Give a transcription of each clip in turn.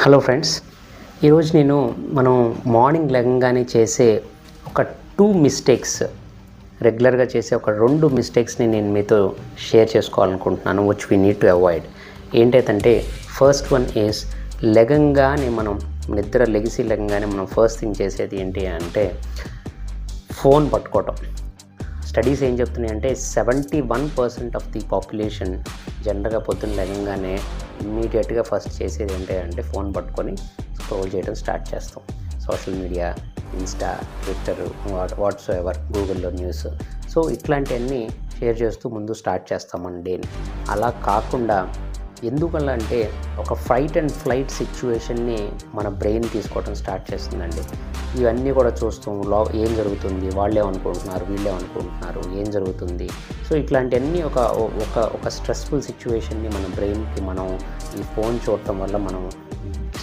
Hello friends ఈరోజు నేను మనం మార్నింగ్ లెగంగానే చేసే ఒక టూ మిస్టేక్స్ రెగ్యులర్గా చేసే ఒక రెండు మిస్టేక్స్ని నేను మీతో షేర్ చేసుకోవాలనుకుంటున్నాను which we need to avoid ఏంటైతే first one is లెగంగానే మనం నిద్ర లెగిసి లెగంగానే మనం ఫస్ట్ థింగ్ చేసేది ఏంటి అంటే ఫోన్ పట్టుకోవటం. స్టడీస్ ఏం చెప్తున్నాయి అంటే seventy one percent of the population జనరల్గా పొద్దున్న లేగంగానే ఇమ్మీడియట్గా ఫస్ట్ చేసేది ఏంటంటే ఫోన్ పట్టుకొని స్క్రోల్ చేయడం స్టార్ట్ చేస్తాం. Social media Insta Twitter whatsoever గూగుల్లో న్యూస్. సో ఇట్లాంటివన్నీ షేర్ చేస్తూ ముందు స్టార్ట్ చేస్తాం మన డేని అలా కాకుండా ఎందుకలా అంటే ఒక ఫైట్ అండ్ ఫ్లైట్ సిచ్యువేషన్ని మన బ్రెయిన్ తీసుకోవడం స్టార్ట్ చేస్తుందండి. ఇవన్నీ కూడా చూస్తాం లో ఏం జరుగుతుంది? వాళ్ళే అనుకుంటున్నారు వీళ్ళే అనుకుంటున్నారు ఏం జరుగుతుంది? సో ఇట్లాంటివన్నీ ఒక ఒక ఒక స్ట్రెస్ఫుల్ సిచ్యువేషన్ని మన బ్రెయిన్కి మనం ఈ ఫోన్ చూడటం వల్ల మనం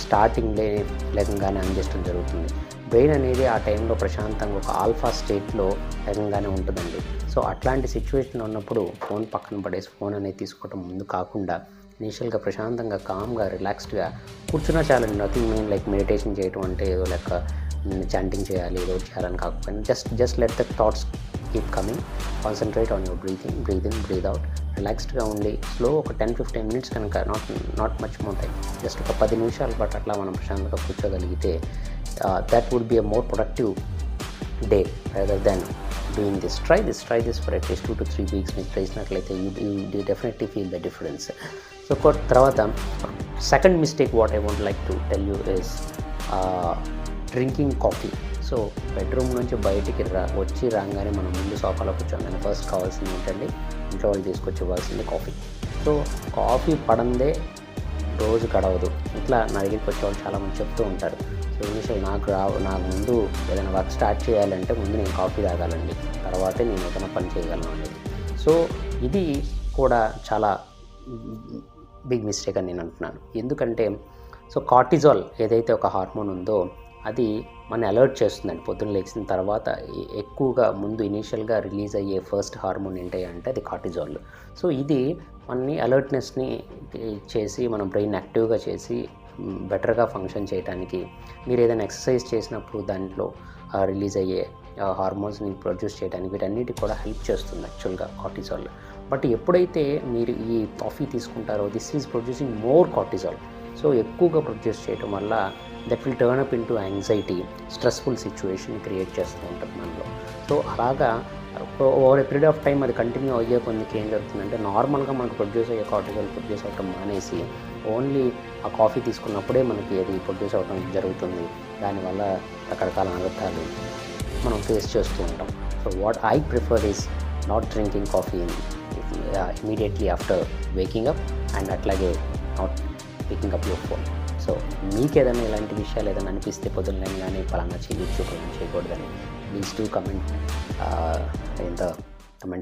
స్టార్టింగ్లే లేకంగానే అందించడం జరుగుతుంది. బ్రెయిన్ అనేది ఆ టైంలో ప్రశాంతంగా ఒక ఆల్ఫా స్టేట్లో లేకంగానే ఉంటుందండి. సో అట్లాంటి సిచ్యువేషన్ ఉన్నప్పుడు ఫోన్ పక్కన పడేసి ఫోన్ అనేది తీసుకోవడం ముందు కాకుండా ఇనీషియల్గా ప్రశాంతంగా కామ్గా రిలాక్స్డ్గా కూర్చున్నా చాలండి. నథింగ్ మెయిన్ లైక్ మెడిటేషన్ చేయడం అంటే ఏదో లెక్క చాంటింగ్ చేయాలి ఏదో చేయాలని కాకపోయినా just just let the thoughts keep coming concentrate on your breathing breathe in breathe out రిలాక్స్డ్గా ఉండి స్లో ఒక టెన్ ఫిఫ్టీన్ మినిట్స్ కనుక not not much more time just ఒక పది నిమిషాలు బట్ అట్లా మనం ప్రశాంతంగా కూర్చోగలిగితే that would be a more productive day rather than doing this try this try this for at least two to three weeks మీకు చేసినట్లయితే you you definitely feel the difference so తర్వాత second mistake what I want like to tell you is drinking coffee. So bedroom నుంచి బయటికి రా వచ్చి రాగానే మనం ముందు సోఫాలో కూర్చోగానే ఫస్ట్ కావాల్సింది ఏంటంటే ఇంట్లో వాళ్ళు తీసుకొచ్చి ఇవ్వాల్సింది కాఫీ. సో కాఫీ పడందే రోజు గడవదు. ఇట్లా నా దగ్గరికి వచ్చేవాళ్ళు చాలామంది చెప్తూ ఉంటారు. సో ఇనిషియల్ నాకు రా నాకు ముందు ఏదైనా వర్క్ స్టార్ట్ చేయాలంటే ముందు నేను కాఫీ తాగాలండి. తర్వాతే నేను ఏదైనా పని చేయగలను అనేది. సో ఇది కూడా చాలా బిగ్ మిస్టేక్ అని నేను అంటున్నాను. ఎందుకంటే సో కార్టిజాల్ ఏదైతే ఒక హార్మోన్ ఉందో అది మన అలర్ట్ చేస్తుందండి. పొద్దున్న లేచిన తర్వాత ఎక్కువగా ముందు ఇనీషియల్గా రిలీజ్ అయ్యే ఫస్ట్ హార్మోన్ ఏంటంటే అది కార్టిజాల్ సో ఇది మనని అలర్ట్నెస్ని చేసి మన బ్రెయిన్ యాక్టివ్గా చేసి బెటర్గా ఫంక్షన్ చేయడానికి మీరు ఏదైనా ఎక్సర్సైజ్ చేసినప్పుడు దాంట్లో రిలీజ్ అయ్యే హార్మోన్స్ని ప్రొడ్యూస్ చేయడానికి వీటన్నిటికి కూడా హెల్ప్ చేస్తుంది యాక్చువల్గా కార్టిజాల్ బట్ ఎప్పుడైతే మీరు ఈ కాఫీ తీసుకుంటారో this is producing more cortisol so ఎక్కువగా ప్రొడ్యూస్ చేయడం వల్ల that will turn up into anxiety stressful situation create చేస్తూ ఉంటుంది మనలో. సో అలాగా over a period of time అది కంటిన్యూ అయ్యే కొందికి ఏం జరుగుతుందంటే నార్మల్గా మనకు ప్రొడ్యూస్ అయ్యే కార్టిజల్ ప్రొడ్యూస్ అవ్వడం మానేసి ఓన్లీ ఆ కాఫీ తీసుకున్నప్పుడే మనకి అది ప్రొడ్యూస్ అవ్వడం జరుగుతుంది. దానివల్ల రకరకాల అనర్థాలు మనం ఫేస్ చేస్తూ ఉంటాం. So what I prefer is not drinking coffee immediately after waking up and అట్లాగే not picking up your phone so మీకు ఏదైనా ఇలాంటి విషయాలు ఏదైనా అనిపిస్తే పొద్దున్న కానీ పలానా చేయొచ్చు పలానా చేయకూడదని ప్లీజ్ డూ కమెంట్ ఎంత